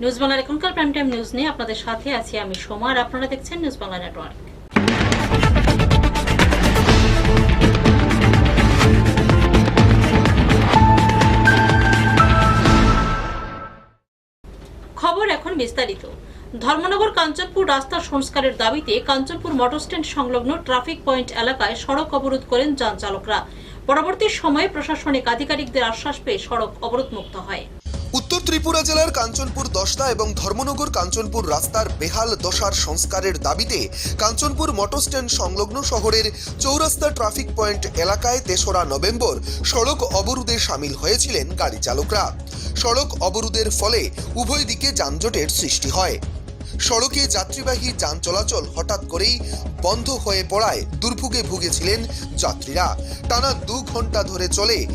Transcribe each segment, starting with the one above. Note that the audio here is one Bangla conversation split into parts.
নিউজ বাংলার এখনকার প্রাইম টাইম নিউজ নিয়ে আপনাদের সাথে আছি আমি সোমা আর আপনারা দেখছেন নিউজ বাংলা নেটওয়ার্ক খবর এখন বিস্তারিত। ধর্মনগর কাঞ্চনপুর রাস্তা সংস্কারের দাবিতে কাঞ্চনপুর মোটর স্ট্যান্ড সংলগ্ন ট্রাফিক পয়েন্ট এলাকায় সড়ক অবরোধ করেন যান চালকরা। পরবর্তী সময়ে প্রশাসনিক আধিকারিকদের আশ্বাস পেয়ে সড়ক অবরোধ মুক্ত হয়। উত্তর ত্রিপুরা জেলার কাঞ্চনপুর দশটা এবং ধর্মনগর কাঞ্চনপুর রাস্তার বেহাল দশার সংস্কারের দাবিতে কাঞ্চনপুর মোটর স্ট্যান্ড সংলগ্ন শহরের চৌরাস্তা ট্রাফিক পয়েন্ট এলাকায় তেসরা নভেম্বর সড়ক অবরোধে সামিল হয়েছিলেন গাড়ি চালকরা। সড়ক অবরোধের ফলে উভয় দিকে যানজটের সৃষ্টি হয়। সড়কে যাত্রীবাহী যান চলাচল হঠাৎ করেই বন্ধ হয়ে পড়ায় দুর্ভোগে ভুগেছিলেন যাত্রীরা। টানা দু ঘণ্টা ধরে চলে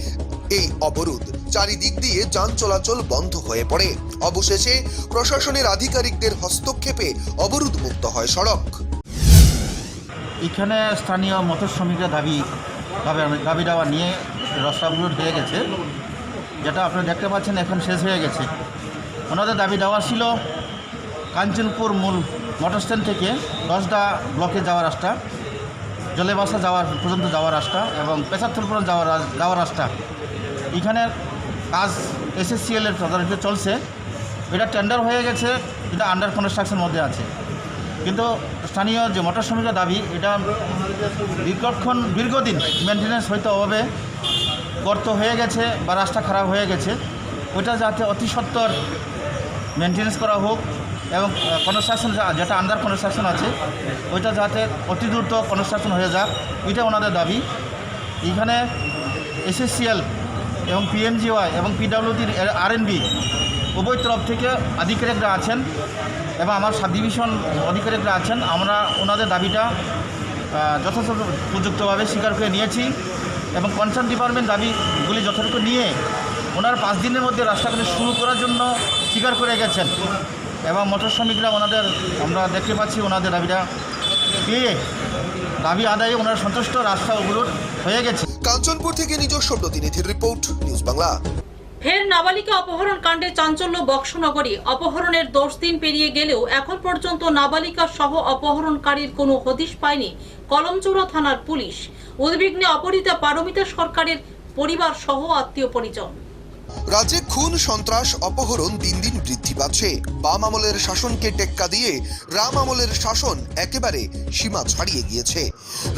এই অবরোধ চারিদিক দিয়ে যান চলাচল বন্ধ হয়ে পড়ে। অবশেষে প্রশাসনের আধিকারিকদের হস্তক্ষেপে অবরোধ মুক্ত হয় সড়ক। এখানে স্থানীয় মটর শ্রমিকরা দাবি দাবি দাওয়া নিয়ে রাস্তাগুলো হয়ে গেছে, যেটা আপনারা দেখতে পাচ্ছেন এখন শেষ হয়ে গেছে। ওনাদের দাবি দেওয়া ছিল, কাঞ্চনপুর মূল মোটর স্ট্যান্ড থেকে দশটা ব্লকে যাওয়ার রাস্তা, জলেবাসা যাওয়ার পর্যন্ত যাওয়ার রাস্তা এবং পেশারথল পর্যন্ত যাওয়ার যাওয়ার রাস্তা। এখানে কাজ এসএসসিএল এর তদারকি চলছে। এটা টেন্ডার হয়ে গেছে, এটা আন্ডার কনস্ট্রাকশন মধ্যে আছে। কিন্তু স্থানীয় যে মোটর শ্রমিকের দাবি, এটা দীর্ঘক্ষণ দীর্ঘদিন মেনটেন্যান্স হয়তো অভাবে গর্ত হয়ে গেছে বা রাস্তা খারাপ হয়ে গেছে। ওইটা যাতে অতি সত্বর মেনটেন্যান্স করা হোক এবং কনস্ট্রাকশন যেটা আন্ডার কনস্ট্রাকশন আছে, ওইটা যাতে অতি দ্রুত কনস্ট্রাকশন হয়ে যাক, এটা ওনাদের দাবি। এখানে এসএসসিএল এবং পিএমজিওয়াই এবং পিডাব্লিউডির আরএনবি উভয় তরফ থেকে আধিকারিকরা আছেন এবং আমার সাব ডিভিশন আধিকারিকরা আছেন। আমরা ওনাদের দাবিটা যথাযথ উপযুক্তভাবে স্বীকার করে নিয়েছি এবং কনসার্ন ডিপার্টমেন্ট দাবিগুলি যথাযথ নিয়ে ওনার পাঁচ দিনের মধ্যে রাস্তাগুলি শুরু করার জন্য স্বীকার করে গেছেন এবং মোটর শ্রমিকরা ওনাদের, আমরা দেখতে পাচ্ছি ওনাদের দাবিটা পেয়ে দাবি আদায়ে ওনারা সন্তুষ্ট রাস্তা অবরোধ হয়ে গেছে। কাঞ্চনপুর থেকে নিজস্ব প্রতিনিধির রিপোর্ট, নিউজ বাংলা। ফের নাবালিকা অপহরণ কাণ্ডে চাঞ্চল্য বক্সনগরী। অপহরণের দশ দিন পেরিয়ে গেলেও এখন পর্যন্ত নাবালিকা সহ অপহরণকারীর কোনো হদিশ পায়নি কলমচৌড়া থানার পুলিশ। উদ্বিগ্নে অপরিতা পারমিতা সরকারের পরিবার সহ আত্মীয় পরিজন রাজ্যে খুন, সন্ত্রাস, অপহরণ দিন দিন বৃদ্ধি পাচ্ছে। বাম আমলের শাসনকে টেক্কা দিয়ে রাম আমলের শাসন একেবারে সীমা ছাড়িয়ে গিয়েছে।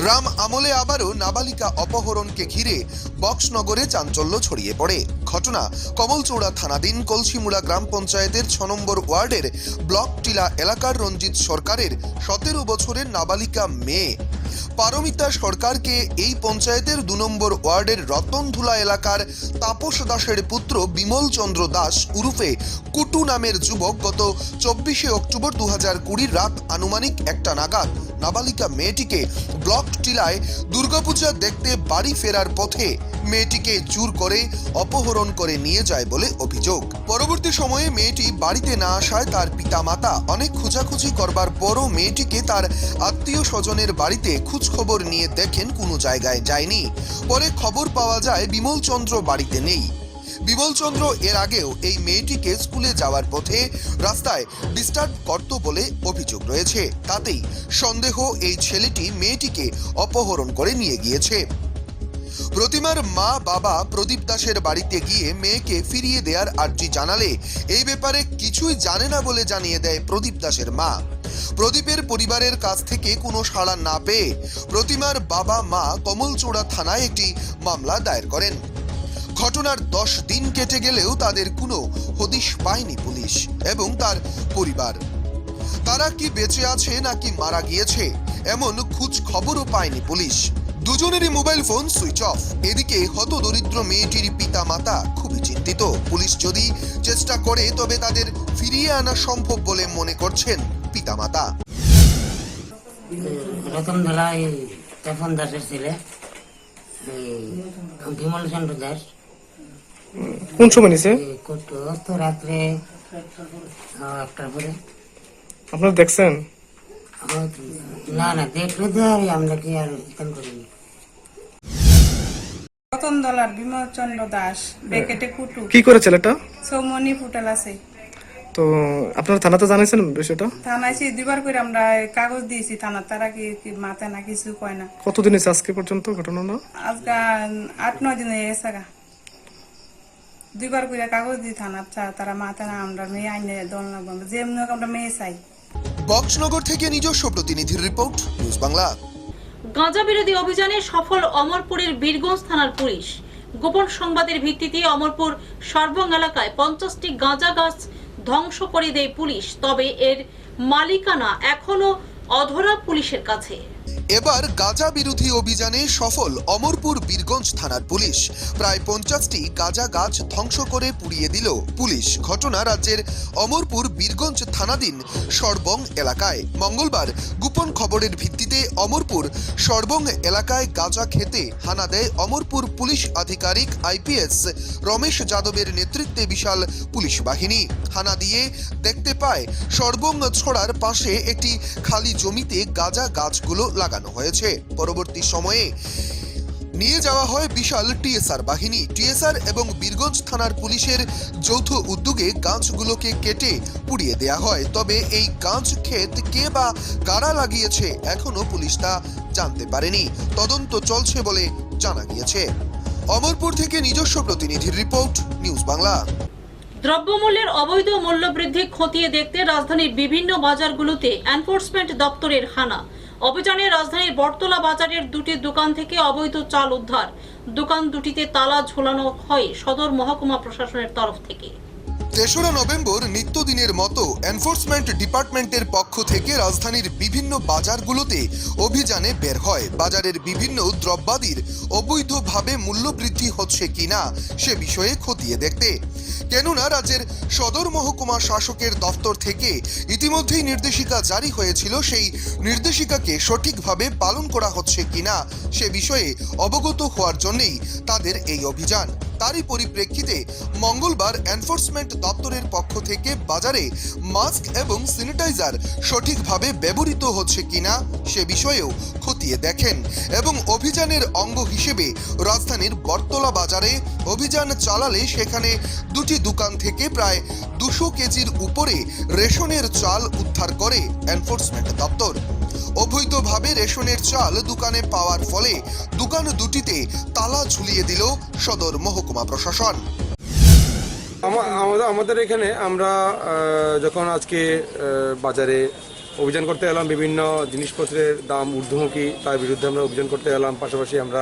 রাম আমলে আবারও নাবালিকা অপহরণকে ঘিরে বক্সনগরে চাঞ্চল্য ছড়িয়ে পড়ে। ঘটনা কমলচৌড়া থানাধীন কলসিমুড়া গ্রাম পঞ্চায়েতের ছ নম্বর ওয়ার্ডের ব্লক টিলা এলাকার রঞ্জিত সরকারের সতেরো বছরের নাবালিকা মেয়ে। পারমিতা সরকারকে এই পঞ্চায়েতের দু নম্বর ওয়ার্ডের রতনধুলা এলাকার তাপস দাসের পুত্র বিমল চন্দ্র দাস উরুফে কুটু নামের যুবক গত চব্বিশে অক্টোবর দু হাজার কুড়ির রাত আনুমানিক একটা নাগাদ নাবালিকা মেয়েটিকে ব্লক টিলায় দুর্গাপূজা দেখতে বাড়ি ফেরার পথে মেয়েটিকে জোর করে অপহরণ করে নিয়ে যায় বলে অভিযোগ। পরবর্তী সময়ে মেয়েটি বাড়িতে না আসায় তার পিতা মাতা অনেক খোঁজাখুঁজি করবার পরও মেয়েটিকে তার আত্মীয় স্বজনের বাড়িতে খোঁজখবর নিয়ে দেখেন কোনো জায়গায় যায়নি। পরে খবর পাওয়া যায় বিমল চন্দ্র বাড়িতে নেই। বিমলচন্দ্র এর আগেও এই মেয়েটিকে স্কুলে যাওয়ার পথে রাস্তায় ডিস্টার্ব করত বলে অভিযোগ রয়েছে। তাতেই সন্দেহ এই ছেলেটি মেয়েটিকে অপহরণ করে নিয়ে গিয়েছে। প্রতিমার মা বাবা প্রদীপ দাসের বাড়িতে গিয়ে মেয়েকে ফিরিয়ে দেওয়ার আর্জি জানালে এই ব্যাপারে কিছুই জানে না বলে জানিয়ে দেয় প্রদীপ দাসের মা। প্রদীপের পরিবারের কাছ থেকে কোনো সাড়া না পেয়ে প্রতিমার বাবা মা কমলচূড়া থানায় একটি মামলা দায়ের করেন। ঘটনার দশ দিন কেটে গেলেও তাদের কোনো হদিশ পায়নি পুলিশ এবং তার পরিবার। তারা কি বেঁচে আছে নাকি মারা গিয়েছে, এমন খোঁজ খবরও পায়নি পুলিশ। দুজনেরই মোবাইল ফোন সুইচ অফ। এদিকে হতদরিদ্র মেয়েটির পিতা মাতা খুবই চিন্তিত। পুলিশ যদি চেষ্টা করে তবে তাদের ফিরিয়ে আনা সম্ভব বলে মনে করছেন পিতামাতা। রতন ধরা এই তপন দাসের ছেলে বিমল চন্দ্র দাস। কোন সময় নিছে? তো রাত্রে আহ, একটার পরে। আপনারা দেখছেন? না না দেখলে তো আর আমরা কি আর ইতান করিনি রতন দলার বিমল চন্দ্র দাস ব্রেকেটে কুটু। কি করে ছেলেটা? সৌমনি ফুটাল আছে। তো আপনারা থানাতে জানাইছেন বিষয়টা? থানায় সে দুবার করে আমরা কাগজ দিয়েছি থানার। তারা কি কি মাথায় না কিছু কয় না। কতদিন হয়েছে আজকে পর্যন্ত ঘটনাটা? আজকে আট নয় দিন হয়ে গেছে গা। দুইবার করে কাগজ দিই থানার তা- তারা মাথায় না আমরা মেয়ে আইনে দল না যেমনি হোক আমরা মেয়ে চাই। বক্সনগর থেকে নিজস্ব প্রতিনিধির রিপোর্ট, নিউজ বাংলা। গাঁজা বিরোধী অভিযানে সফল অমরপুরের বীরগঞ্জ থানার পুলিশ। গোপন সংবাদের ভিত্তিতে অমরপুর সর্বং এলাকায় পঞ্চাশটি গাঁজা গাছ ধ্বংস করে দেয় পুলিশ, তবে এর মালিকানা এখনও অধরা পুলিশের কাছে। এবার গাজা বিরোধী অভিযানে সফল অমরপুর বীরগঞ্জ থানার পুলিশ। প্রায় পঞ্চাশটি গাজা গাছ ধ্বংস করে পুড়িয়ে দিল পুলিশ। ঘটনা রাজ্যের অমরপুর বীরগঞ্জ থানাধীন সর্বং এলাকায়। মঙ্গলবার গোপন খবরের ভিত্তিতে অমরপুর সর্বং এলাকায় গাজা খেতে হানা দেয় অমরপুর পুলিশ আধিকারিক আইপিএস রমেশ যাদবের নেতৃত্বে বিশাল পুলিশ বাহিনী। হানা দিয়ে দেখতে পায়, সর্বং ছড়ার পাশে একটি খালি জমিতে গাজা গাছগুলো লাগানো হয়েছে। পরবর্তী সময়ে নিয়ে যাওয়া হয় বিশাল টিএসআর বাহিনী। টিএসআর এবং বীরগঞ্জ থানার পুলিশের যৌথ উদ্যোগে গাছগুলোকে কেটে পুড়িয়ে দেয়া হয়। তবে এই গাছ ক্ষেত কে বা কারা লাগিয়েছে এখনও পুলিশ তা জানতে পারেনি। তদন্ত চলছে বলে জানা গিয়েছে। অমরপুর থেকে নিজস্ব প্রতিনিধির রিপোর্ট, নিউজ বাংলা। দ্রব্যমূল্যের অবৈধ মূল্যবৃদ্ধি খতিয়ে দেখতে রাজধানীর বিভিন্ন বাজারগুলোতে এনফোর্সমেন্ট দপ্তরের হানা। অভিযানে রাজধানীর বটতলা বাজারের দুটি দোকান থেকে অবৈধ চাল উদ্ধার। দোকান দুটিতে তালা ঝোলানো হয় সদর মহকুমা প্রশাসনের তরফ থেকে। তেসরা নভেম্বর নিত্যদিনের মতো এনফোর্সমেন্ট ডিপার্টমেন্টের পক্ষ থেকে রাজধানীর বিভিন্ন বাজারগুলোতে অভিযানে বের হয়। বাজারের বিভিন্ন দ্রব্যাদির অবৈধভাবে মূল্যবৃদ্ধি হচ্ছে কিনা সে বিষয়ে খতিয়ে দেখতে। কেননা রাজ্যের সদর মহকুমা শাসকের দফতর থেকে ইতিমধ্যেই নির্দেশিকা জারি হয়েছিল, সেই নির্দেশিকাকে সঠিকভাবে পালন করা হচ্ছে কিনা সে বিষয়ে অবগত হওয়ার জন্যেই তাদের এই অভিযান। তারই পরিপ্রেক্ষিতে মঙ্গলবার এনফোর্সমেন্ট দপ্তরের পক্ষ থেকে বাজারে মাস্ক এবং স্যানিটাইজার সঠিকভাবে ব্যবহৃত হচ্ছে কিনা সে বিষয়েও খতিয়ে দেখেন এবং অভিযানের অঙ্গ হিসেবে রাজধানীর বটতলা বাজারে অভিযান চালালে সেখানে দুটি দোকান থেকে প্রায় দুশো কেজির উপরে রেশনের চাল উদ্ধার করে এনফোর্সমেন্ট দপ্তর। অবৈধভাবে রেশনের চাল দোকানে পাওয়ার ফলে দোকান দুটিতে তালা ঝুলিয়ে দিল সদর মহকুমা প্রশাসন। আমাদের আমাদের এখানে আমরা যখন আজকে বাজারে অভিযান করতে এলাম বিভিন্ন জিনিসপত্রের দাম ঊর্ধ্বমুখী তার বিরুদ্ধে আমরা অভিযান করতে এলাম পাশাপাশি আমরা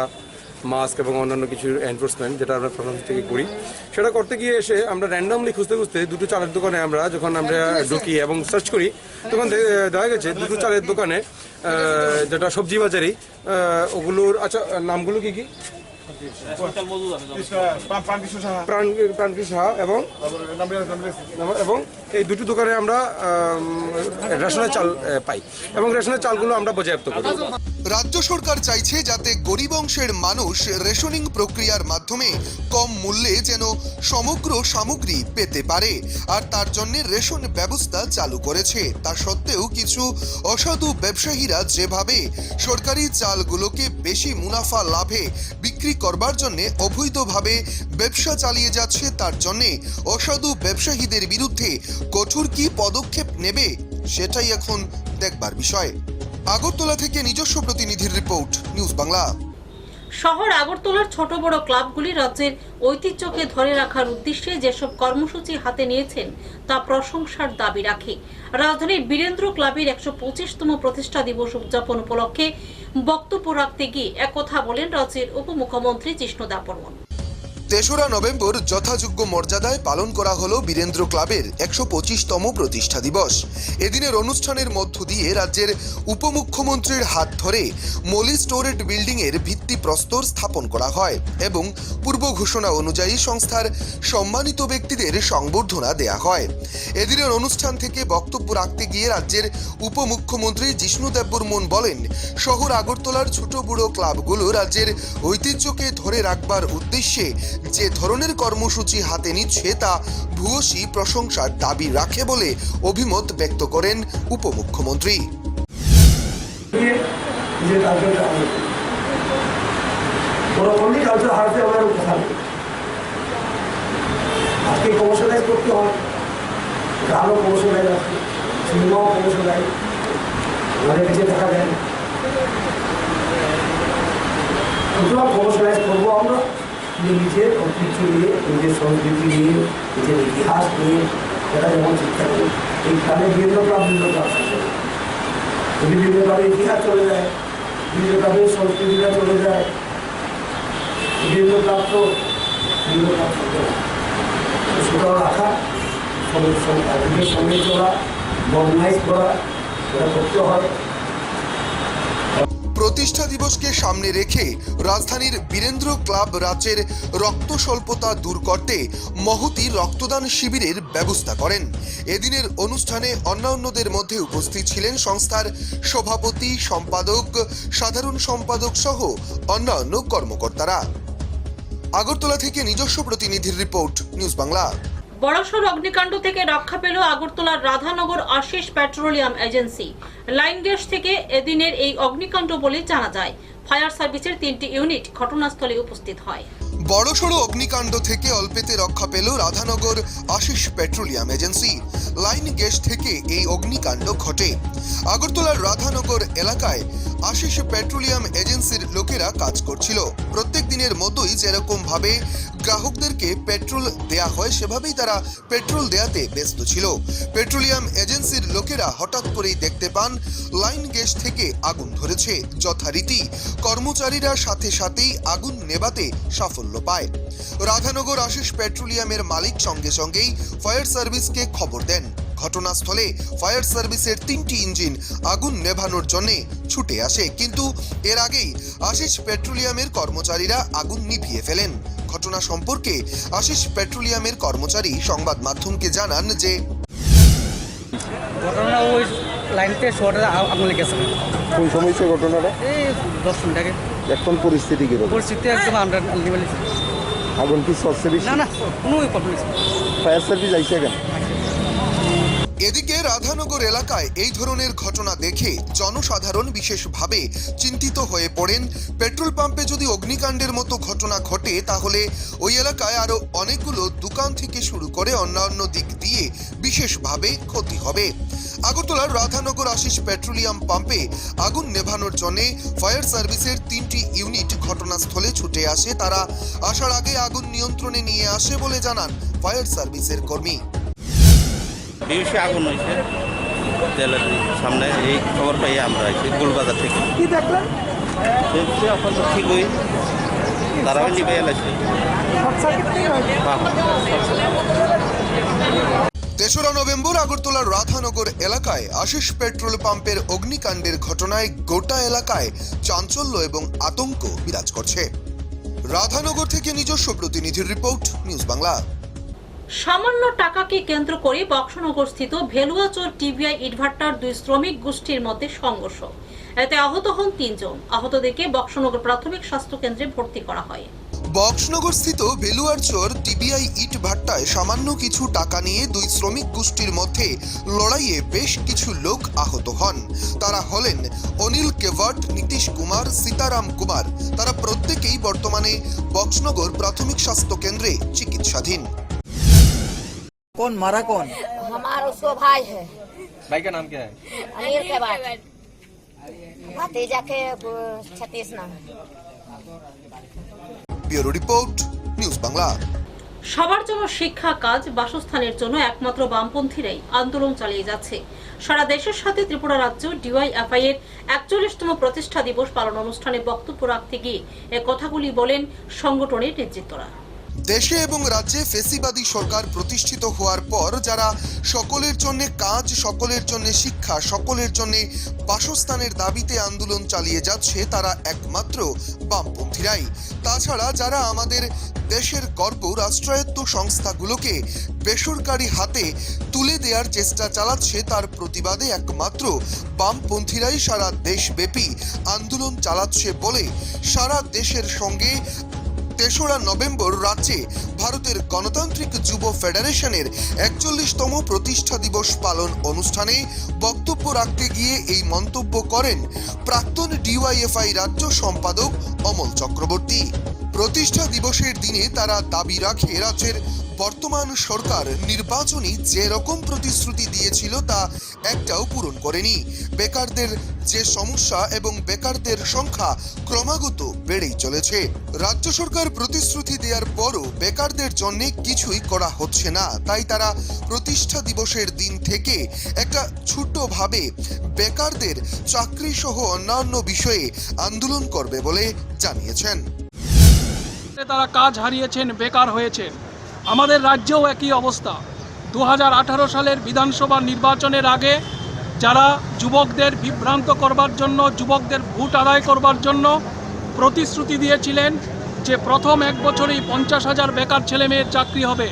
মাস্ক এবং অন্যান্য কিছু এনফোর্সমেন্ট যেটা আমরা প্রথম থেকে করি সেটা করতে গিয়ে এসে আমরা র্যান্ডামলি খুঁজতে খুঁজতে দুটো চালের দোকানে আমরা যখন আমরা ঢুকি এবং সার্চ করি তখন দেখা গেছে দুটো চালের দোকানে যেটা সবজি বাজারেই ওগুলোর আচ্ছা নামগুলো কি কি? প্রাণকৃষ্ণ সাহা এবং এবং এই দুটি দোকানে আমরা রেশনের চাল পাই এবং রেশনের চালগুলো আমরা বাজেয়াপ্ত করি রাজ্য সরকার চাইছে যাতে গরিব অংশের মানুষ রেশনিং প্রক্রিয়ার মাধ্যমে কম মূল্যে যেন সমগ্র সামগ্রী পেতে পারে, আর তার জন্য রেশন ব্যবস্থা চালু করেছে। তা সত্ত্বেও কিছু অসাধু ব্যবসায়ীরা যেভাবে সরকারি চালগুলোকে বেশি মুনাফা লাভে বিক্রি করবার জন্য অবৈধভাবে ব্যবসা চালিয়ে যাচ্ছে তার জন্য। অসাধু ব্যবসায়ীদের বিরুদ্ধে কঠোর কি পদক্ষেপ নেবে, সেটাই এখন দেখবার বিষয়। আগরতলা থেকে নিজস্ব প্রতিনিধির রিপোর্ট, নিউজ বাংলা। শহর আগরতলার ছোট বড় ক্লাবগুলি রাজ্যের ঐতিহ্যকে ধরে রাখার উদ্দেশ্যে যেসব কর্মসূচি হাতে নিয়েছেন, তা প্রশংসার দাবি রাখে। রাজধানীর বীরেন্দ্র ক্লাবের একশো পঁচিশতম প্রতিষ্ঠা দিবস উদযাপন উপলক্ষে বক্তব্য রাখতে গিয়ে একথা বলেন রাজ্যের উপমুখ্যমন্ত্রী জিষ্ণু দাপরমন তেসরা নভেম্বর যথাযোগ্য মর্যাদায় পালন করা হলো বীরেন্দ্র ক্লাবের একশো পঁচিশতম প্রতিষ্ঠা দিবস। এদিনের অনুষ্ঠানের মধ্য দিয়ে রাজ্যের উপমুখ্যমন্ত্রীর হাত ধরে মলি স্টোরেট বিল্ডিংয়ের এর ভিত্তিপ্রস্তর স্থাপন করা হয় এবং পূর্ব ঘোষণা অনুযায়ী সংস্থার সম্মানিত ব্যক্তিদের সংবর্ধনা দেয়া হয়। এদিনের অনুষ্ঠান থেকে বক্তব্য রাখতে গিয়ে রাজ্যের উপমুখ্যমন্ত্রী জিষ্ণু দেববর্মন বলেন, শহর আগরতলার ছোট বড় ক্লাবগুলো রাজ্যের ঐতিহ্যকে ধরে রাখবার উদ্দেশ্যে যে ধরনের কর্মসূচি হাতে নিচ্ছে তা ভূয়সী প্রশংসার দাবি রাখে বলে অভিমত ব্যক্ত করেন উপমুখ্যমন্ত্রী। আমরা। কিন্তু নিজের ঐতিহ্য নিয়ে, নিজের সংস্কৃতি নিয়ে, নিজের ইতিহাস নিয়ে এটা যেমন শিক্ষা করি, এই গানে বিভিন্ন ক্লাব বিভিন্ন ক্লাব বিভিন্ন ক্লাবের ইতিহাস চলে যায়, বিভিন্ন ক্লাবের সংস্কৃতিটা চলে যায়, বিভিন্ন ক্লাব তো বিভিন্ন ক্লাব সেটাও রাখা সঙ্গে সঙ্গে চলা মর্নাইজ করা, এটা করতে হয়। প্রতিষ্ঠা দিবসকে সামনে রেখে রাজধানীর বীরেন্দ্র ক্লাব রাজ্যের রক্ত স্বল্পতা দূর করতে মহতি রক্তদান শিবিরের ব্যবস্থা করেন। এদিনের অনুষ্ঠানে অন্যান্যদের মধ্যে উপস্থিত ছিলেন সংস্থার সভাপতি, সম্পাদক, সাধারণ সম্পাদক সহ অন্যান্য কর্মকর্তারা। আগরতলা থেকে নিজস্ব প্রতিনিধির রিপোর্ট, নিউজ বাংলা। বড়সড় অগ্নিকাণ্ড থেকে রক্ষা পেল আগরতলার Radhanagar Ashis petroleum agency. Line gas থেকে এদিনের এই অগ্নিকাণ্ড বলে জানা যায়। ফায়ার সার্ভিসের তিনটি ইউনিট ঘটনাস্থলে উপস্থিত হয়। বড়সড় অগ্নিকাণ্ড থেকে অল্পেতে রক্ষা পেল Radhanagar Ashis petroleum agency. Line gas থেকে এই অগ্নিকাণ্ড ঘটে। আগরতলার রাধানগর এলাকায় আশিস পেট্রোলিয়াম এজেন্সির লোকেরা কাজ করছিল। প্রত্যেক দিনের মতোই যেরকম ভাবে গ্রাহকদেরকে পেট্রোল দেয়া হয়, সেভাবেই তারা পেট্রোল দেয়াতে ব্যস্ত ছিল। পেট্রোলিয়াম এজেন্সির লোকেরা হঠাৎ করেই দেখতে পান, লাইন গ্যাস থেকে আগুন ধরেছে। যথারীতি কর্মচারীরা সাথে সাথেই আগুন নেভাতে সাফল্য পায়। রাধানগর আশিস পেট্রোলিয়ামের মালিক সঙ্গে সঙ্গেই ফায়ার সার্ভিসকে খবর দেন। ঘটনাস্থলে ফায়ার সার্ভিসের তিনটি ইঞ্জিন আগুন নেভানোর জন্য ছুটে আসে। কিন্তু এর আগেই আশিস পেট্রোলিয়ামের কর্মচারীরা আগুন নিভিয়ে ফেলেন। ঘটনা সম্পর্কে আশিস পেট্রোলিয়ামের কর্মচারী সংবাদ মাধ্যমকে জানান যে ঘটনা ওই লাইনতে শর্টে আগুন লেগেছে। কোন সময় ঘটনাটা? এই দশ মিনিট আগে। এখন পরিস্থিতি কি পরিস্থিতি একদম আন্ডার লেভেল আগুন কি সবচেয়ে বেশি? না না কোনো প্রবলেম ফায়ার সার্ভিস আইসে কেন? এদিকে রাধানগর এলাকায় এই ধরনের ঘটনা দেখে জনসাধারণ বিশেষভাবে চিন্তিত হয়ে পড়েন। পেট্রোল পাম্পে যদি অগ্নিকাণ্ডের মতো ঘটনা ঘটে, তাহলে ওই এলাকায় আরও অনেকগুলো দোকান থেকে শুরু করে অন্যান্য দিক দিয়ে বিশেষভাবে ক্ষতি হবে। আগরতলার রাধানগর আশিস পেট্রোলিয়াম পাম্পে আগুন নেভানোর জন্য ফায়ার সার্ভিসের তিনটি ইউনিট ঘটনাস্থলে ছুটে আসে। তারা আসার আগে আগুন নিয়ন্ত্রণে নিয়ে আসে বলে জানান ফায়ার সার্ভিসের কর্মী। বিউসে আগুন হয়েছে। তেলের সামনে এই খবর পাই আমরা আছি গোলবাজার থেকে। কি দেখলেন? দেখছি এখন তো ঠিকই তারাও নিবে সার্কিট। তেসরা নভেম্বর আগরতলার রাধানগর এলাকায় আশিস পেট্রোল পাম্পের অগ্নিকাণ্ডের ঘটনায় গোটা এলাকায় চাঞ্চল্য এবং আতঙ্ক বিরাজ করছে। রাধানগর থেকে নিজস্ব প্রতিনিধির রিপোর্ট নিউজ বাংলা। সামান্য টাকাকে কেন্দ্র করে বক্সনগর স্থিত ভেলুয়াচর টিভিআই ইটভাট্টার দুই শ্রমিক গোষ্ঠীর মধ্যে সংঘর্ষ। এতে আহত হন তিনজন। আহতদেরকে বক্সনগর প্রাথমিক স্বাস্থ্য কেন্দ্রে ভর্তি করা হয়। বক্সনগর স্থিত বেলুয়ারচর টিবিআই ইট ভাট্টায় সামান্য কিছু টাকা নিয়ে দুই শ্রমিক গোষ্ঠীর মধ্যে লড়াইয়ে বেশ কিছু লোক আহত হন। তারা হলেন অনিল কেভাট, নীতিশ কুমার, সীতারাম কুমার। তারা প্রত্যেকেই বর্তমানে বক্সনগর প্রাথমিক স্বাস্থ্য কেন্দ্রে চিকিৎসাধীন। कौन मारा कौन हमारा उसको भाई है भाई का नाम क्या है अमीर के बाद भतीजा के अ, छत्तीस नाम है ব্যুরো রিপোর্ট নিউজ বাংলা সবার জন্য শিক্ষা কাজ বাসস্থানের জন্য একমাত্র বামপন্থীরাই আন্দোলন চালিয়ে যাচ্ছে সারা দেশের সাথে ত্রিপুরা রাজ্য ডিওয়াইএফআই এর একচল্লিশতম প্রতিষ্ঠা দিবস পালন অনুষ্ঠানে বক্তব্য রাখতে গিয়ে এ কথাগুলি বলেন সংগঠনের নেতৃত্বরা দেশে এবং রাজ্যে ফেসিবাদী সরকার প্রতিষ্ঠিত হওয়ার পর যারা সকলের জন্য কাজ, সকলের জন্য শিক্ষা, সকলের জন্য বাসস্থানের দাবিতে আন্দোলন চালিয়ে যাচ্ছে, তারা একমাত্র বামপন্থীরাই। তাছাড়া যারা আমাদের দেশের গর্ব, রাষ্ট্রায়ত্ত সংস্থাগুলোকে বেসরকারি হাতে তুলে দেওয়ার চেষ্টা চালাচ্ছে, তার প্রতিবাদে একমাত্র বামপন্থীরাই সারা দেশব্যাপী আন্দোলন চালাচ্ছে বলে সারা দেশের সঙ্গে তেসরা নভেম্বর রাজ্যে ভারতের গণতান্ত্রিক যুব ফেডারেশনের একচল্লিশতম প্রতিষ্ঠা দিবস পালন অনুষ্ঠানে বক্তব্য রাখতে গিয়ে এই মন্তব্য করেন প্রাক্তন ডিওয়াইএফআই রাজ্য সম্পাদক অমল চক্রবর্তী। প্রতিষ্ঠা দিবসের দিনে তারা দাবি রাখে, রাজ্যের বর্তমান সরকার নির্বাচনী যে রকম প্রতিশ্রুতি দিয়েছিল তা একটাও পূরণ করেনি। বেকারদের যে সমস্যা এবং বেকারদের সংখ্যা ক্রমাগত বেড়েই চলেছে। রাজ্য সরকার প্রতিশ্রুতি দেওয়ার পরও বেকারদের জন্য কিছুই করা হচ্ছে না। তাই তারা প্রতিষ্ঠা দিবসের দিন থেকে একটা ছোট্টভাবে বেকারদের চাকরি সহ অন্যান্য বিষয়ে আন্দোলন করবে বলে জানিয়েছেন। তারা কাজ হারিয়েছেন, বেকার হয়েছেন। আমাদের রাজ্যেও একই অবস্থা। দু হাজার আঠারো সালের বিধানসভা নির্বাচনের আগে যারা যুবকদের বিভ্রান্ত করবার জন্য, যুবকদের ভোট আদায় করবার জন্য প্রতিশ্রুতি দিয়েছিলেন যে প্রথম এক বছরেই পঞ্চাশ হাজার বেকার ছেলেমেয়ের চাকরি হবে।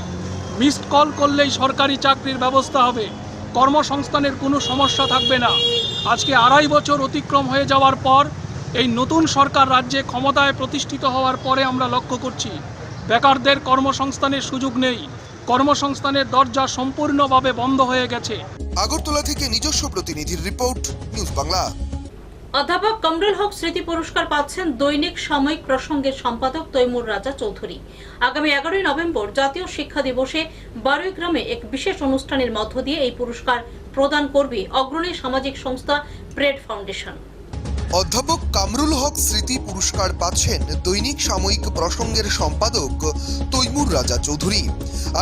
মিসড কল করলেই সরকারি চাকরির ব্যবস্থা হবে। কর্মসংস্থানের কোনো সমস্যা থাকবে না। আজকে আড়াই বছর অতিক্রম হয়ে যাওয়ার পর এই নতুন সরকার রাজ্যে ক্ষমতায় প্রতিষ্ঠিত হওয়ার পরে আমরা লক্ষ্য করছি। বেকারদের কর্মসংস্থানের সুযোগ নেই। কর্মসংস্থানের দরজা সম্পূর্ণভাবে বন্ধ হয়ে গেছে। আগরতলা থেকে নিজস্ব প্রতিনিধির রিপোর্ট নিউজ বাংলা। অধ্যাপক কমরুল হক স্মৃতি পুরস্কার পাচ্ছেন দৈনিক সাময়িক প্রসঙ্গের সম্পাদক তৈমুর রাজা চৌধুরী। আগামী এগারোই নভেম্বর জাতীয় শিক্ষা দিবসে বারোই গ্রামে এক বিশেষ অনুষ্ঠানের মধ্য দিয়ে এই পুরস্কার প্রদান করবে অগ্রণী সামাজিক সংস্থা প্রেড ফাউন্ডেশন। অধ্যাপক কামরুল হক স্মৃতি পুরস্কার পাচ্ছেন দৈনিক সাময়িক প্রসঙ্গের সম্পাদক তৈমুর রাজা চৌধুরী।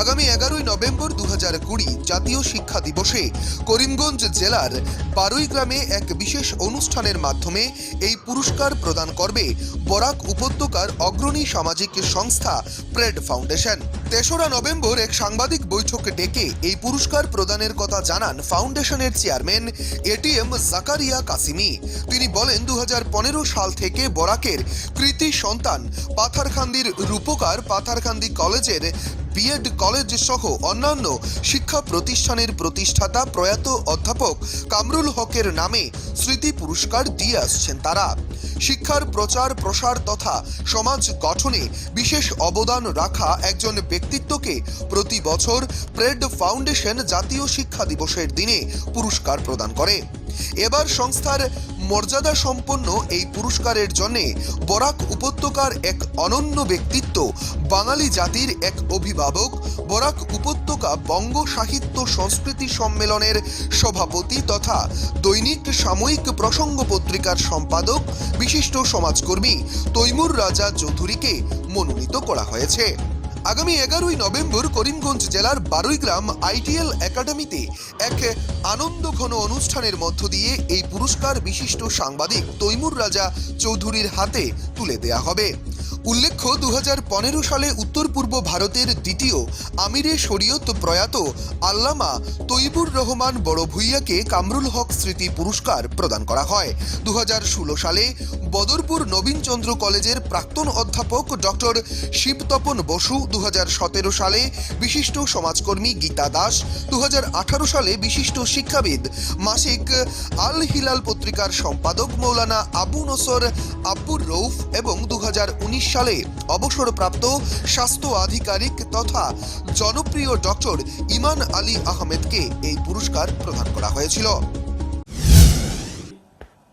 আগামী এগারোই নভেম্বর দু কুড়ি জাতীয় শিক্ষা দিবসে করিমগঞ্জ জেলার বারুই গ্রামে এক বিশেষ অনুষ্ঠানের মাধ্যমে এই পুরস্কার প্রদান করবে বরাক উপত্যকার অগ্রণী সামাজিক সংস্থা প্রেড ফাউন্ডেশন। তেসরা নভেম্বর এক সাংবাদিক বৈঠক ডেকে এই পুরস্কার প্রদানের কথা জানান ফাউন্ডেশনের চেয়ারম্যান এটিএম জাকারিয়া কাসিমি। তিনি বলেন দু হাজার পনেরো সাল থেকে বরাকের কৃতি সন্তান পাথারখান্দির রূপকার পাথারখান্দি কলেজের বিএড কলেজ সহ অন্যান্য শিক্ষা প্রতিষ্ঠানের প্রতিষ্ঠাতা প্রয়াত অধ্যাপক কামরুল হকের নামে স্মৃতি পুরস্কার দিয়ে আসছেন তারা। শিক্ষার প্রচার, প্রসার তথা সমাজ গঠনে বিশেষ অবদান রাখা একজন ব্যক্তিত্বকে প্রতি বছর প্রেড ফাউন্ডেশন জাতীয় শিক্ষা দিবসের দিনে পুরস্কার প্রদান করে। এবার সংস্থার মর্যাদা সম্পন্ন এই পুরস্কারের জন্য বরাক উপত্যকার এক অনন্য ব্যক্তিত্ব বাঙালি জাতির এক অভিভাবক বরাক উপত্যকা বঙ্গ সাহিত্য সংস্কৃতি সম্মেলনের সভাপতি তথা দৈনিক সাময়িক প্রসঙ্গ পত্রিকার সম্পাদক, বিশিষ্ট সমাজকর্মী তৈমুর রাজা চৌধুরীকে মনোনীত করা হয়েছে। আগামী এগারোই নভেম্বর করিমগঞ্জ জেলার বারুইগ্রাম আইটিএল একাডেমিতে এক আনন্দঘন অনুষ্ঠানের মধ্য দিয়ে এই পুরস্কার বিশিষ্ট সাংবাদিক তৈমুর রাজা চৌধুরীর হাতে তুলে দেয়া হবে। উল্লেখ্য দু হাজার পনেরো সালে উত্তর পূর্ব ভারতের দ্বিতীয় আমিরে শরীয়ত প্রয়াত আল্লামা তৈবুর রহমান বড় ভুইয়াকে কামরুল হক স্মৃতি পুরস্কার প্রদান করা হয়। দু হাজার ষোলো সালে বদরপুর নবীনচন্দ্র কলেজের প্রাক্তন অধ্যাপক ডক্টর শিবতপন বসু দু হাজার সতেরো সালে বিশিষ্ট সমাজকর্মী গীতা দাস দু হাজার আঠারো সালে বিশিষ্ট শিক্ষাবিদ মাসিক আল হিলাল পত্রিকার সম্পাদক মৌলানা আবু নসর আব্বুর রৌফ এবং দু হাজার উনিশ সালে অবসরপ্রাপ্ত স্বাস্থ্য আধিকারিক তথা জনপ্রিয় ডক্টর ইমান আলী আহমেদকে এই পুরস্কার প্রদান করা হয়েছিল।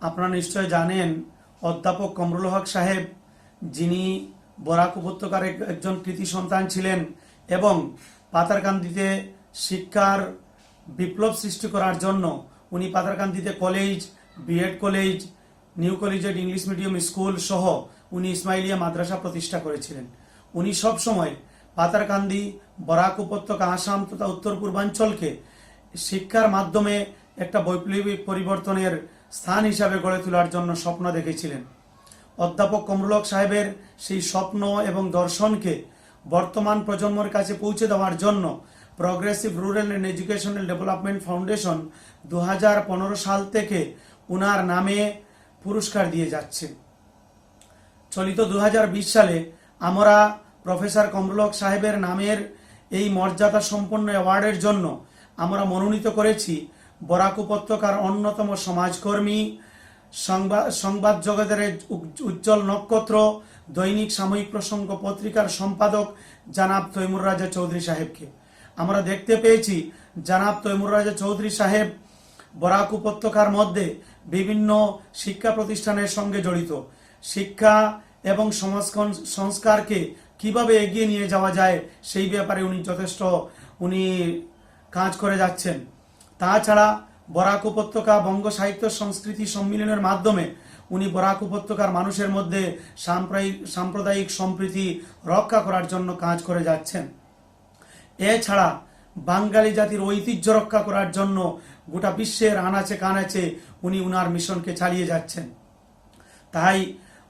আপনারা নিশ্চয় জানেন, অধ্যাপক কমরুল হক সাহেব, যিনি বরাক উপত্যকার একজন কৃতি সন্তান ছিলেন এবং পাতারকান্দিতে শিক্ষার বিপ্লব সৃষ্টি করার জন্য উনি পাতারকান্দিতে কলেজ বিএড কলেজ, নিউ কলেজেড ইংলিশ মিডিয়াম স্কুল সহ উনি ইসমাইলিয়া মাদ্রাসা প্রতিষ্ঠা করেছিলেন। উনি সবসময় পাতারকান্দি বরাক উপত্যকা, আসাম তথা উত্তর পূর্বাঞ্চলকে শিক্ষার মাধ্যমে একটা বৈপ্লবিক পরিবর্তনের স্থান হিসাবে গড়ে তোলার জন্য স্বপ্ন দেখেছিলেন। অধ্যাপক কমরুলক সাহেবের সেই স্বপ্ন এবং দর্শনকে বর্তমান প্রজন্মের কাছে পৌঁছে দেওয়ার জন্য progressive rural and educational development foundation দু হাজার পনেরো সাল থেকে উনার নামে পুরস্কার দিয়ে যাচ্ছে। চলিত দু হাজার বিশ সালে আমরা প্রফেসর কমরুলক সাহেবের নামের এই মর্যাদা সম্পন্ন অ্যাওয়ার্ডের জন্য আমরা মনোনীত করেছি বরাক উপত্যকার অন্যতম সমাজকর্মী সংবাদ সংবাদ জগতের উজ্জ্বল নক্ষত্র, দৈনিক সাময়িক প্রসঙ্গ পত্রিকার সম্পাদক জানাব তৈমুর রাজা চৌধুরী সাহেবকে। আমরা দেখতে পেয়েছি জানাব তৈমুর রাজা চৌধুরী সাহেব বরাক উপত্যকার মধ্যে বিভিন্ন শিক্ষা প্রতিষ্ঠানের সঙ্গে জড়িত। শিক্ষা এবং সমাজ সংস্কারকে কীভাবে এগিয়ে নিয়ে যাওয়া যায় সেই ব্যাপারে উনি যথেষ্ট, উনি কাজ করে যাচ্ছেন। তাছাড়া বরাক উপত্যকা বঙ্গ সাহিত্য সংস্কৃতি সম্মিলনের মাধ্যমে উনি বরাক উপত্যকার মানুষের মধ্যে সাম্প্রদায়িক সাম্প্রদায়িক সম্প্রীতি রক্ষা করার জন্য কাজ করে যাচ্ছেন। এছাড়া বাঙালি জাতির ঐতিহ্য রক্ষা করার জন্য গোটা বিশ্বের আনাচে কানাচে উনি উনার মিশনকে চালিয়ে যাচ্ছেন। তাই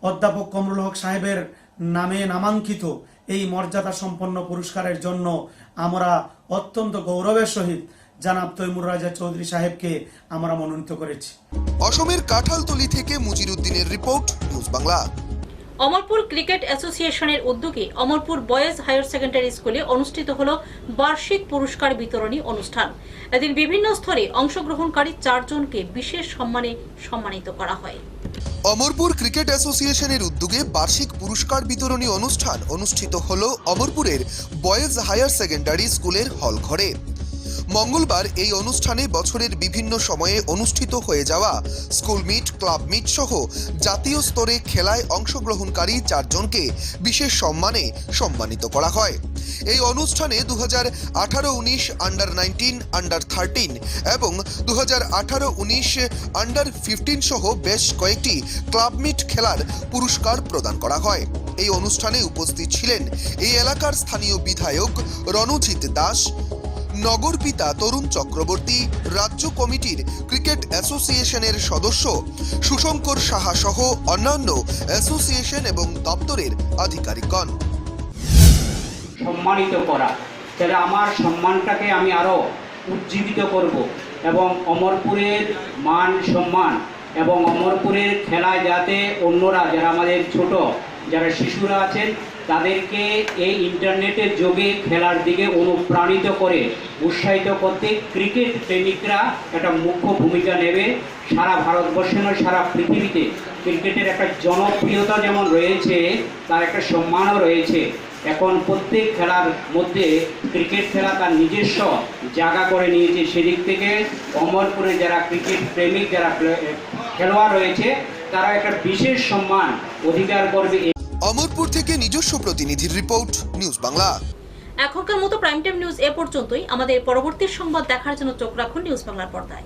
অধ্যাপক কমরুল হক সাহেবের নামে নামাঙ্কিত এই মর্যাদা সম্পন্ন পুরস্কারের জন্য আমরা অত্যন্ত গৌরবের সহিত জানাব তৈমুর রাজা চৌধুরী সাহেবকে আমরা মনোনীত করেছি। অসমের কাঁঠালতলি থেকে মুজির উদ্দিনের report, news Bangla. Amarpur cricket অ্যাসোসিয়েশনের উদ্যোগে অমরপুর বয়েজ হায়ার সেকেন্ডারি স্কুলে অনুষ্ঠিত হল বার্ষিক পুরস্কার বিতরণী অনুষ্ঠান। এদিন বিভিন্ন স্তরে অংশগ্রহণকারী চারজনকে বিশেষ সম্মানে সম্মানিত করা হয়। অমরপুর ক্রিকেট অ্যাসোসিয়েশনের উদ্যোগে বার্ষিক পুরস্কার বিতরণী অনুষ্ঠান অনুষ্ঠিত হল অমরপুরের বয়েজ হায়ার সেকেন্ডারি স্কুলের হল ঘরে মঙ্গলবার এই অনুষ্ঠানে বছরের বিভিন্ন সময়ে অনুষ্ঠিত হয়ে যাওয়া স্কুল মিট, ক্লাব মিট সহ জাতীয় স্তরে খেলায় অংশগ্রহণকারী চারজনকে বিশেষ সম্মানে সম্মানিত করা হয়। এই অনুষ্ঠানে দু হাজার আঠারো উনিশ আন্ডার নাইনটিন আন্ডার থার্টিন এবং দু হাজার আঠারো উনিশ আন্ডার ফিফটিন সহ বেশ কয়েকটি ক্লাব মিট খেলার পুরস্কার প্রদান করা হয়। এই অনুষ্ঠানে উপস্থিত ছিলেন এই এলাকার স্থানীয় বিধায়ক রণজিৎ দাস নগর পিতা তরুণ চক্রবর্তী রাজ্য কমিটির ক্রিকেট অ্যাসোসিয়েশনের সদস্য সুশঙ্কর সাহা সহ অন্যান্য অ্যাসোসিয়েশন এবং দপ্তরের আধিকারিকগণ। সম্মানিত করা। তাহলে আমার সম্মানটাকে আমি আরও উজ্জীবিত করব এবং অমরপুরের মান সম্মান এবং অমরপুরের খেলায় যাতে অন্যরা, যারা আমাদের ছোট, যারা শিশুরা আছেন তাদেরকে এই ইন্টারনেটের যোগে খেলার দিকে অনুপ্রাণিত করে, উৎসাহিত করতে ক্রিকেট প্রেমিকরা একটা মুখ্য ভূমিকা নেবে। সারা ভারতবর্ষে নয়, সারা পৃথিবীতে ক্রিকেটের একটা জনপ্রিয়তা যেমন রয়েছে, তার একটা সম্মানও রয়েছে। এখন প্রত্যেক খেলার মধ্যে ক্রিকেট খেলা তার নিজস্ব জায়গা করে নিয়েছে। সেদিক থেকে অমরপুরে যারা ক্রিকেট প্রেমিক, যারা খেলোয়াড় রয়েছে, তারা একটা বিশেষ সম্মান, অধিকার করবে অমরপুর থেকে নিজস্ব প্রতিনিধির রিপোর্ট, নিউজ বাংলা। এখনকার মতো প্রাইম টাইম নিউজ এ পর্যন্তই। আমাদের পরবর্তী সংবাদ দেখার জন্য চোখ রাখুন নিউজ বাংলার পর্দায়।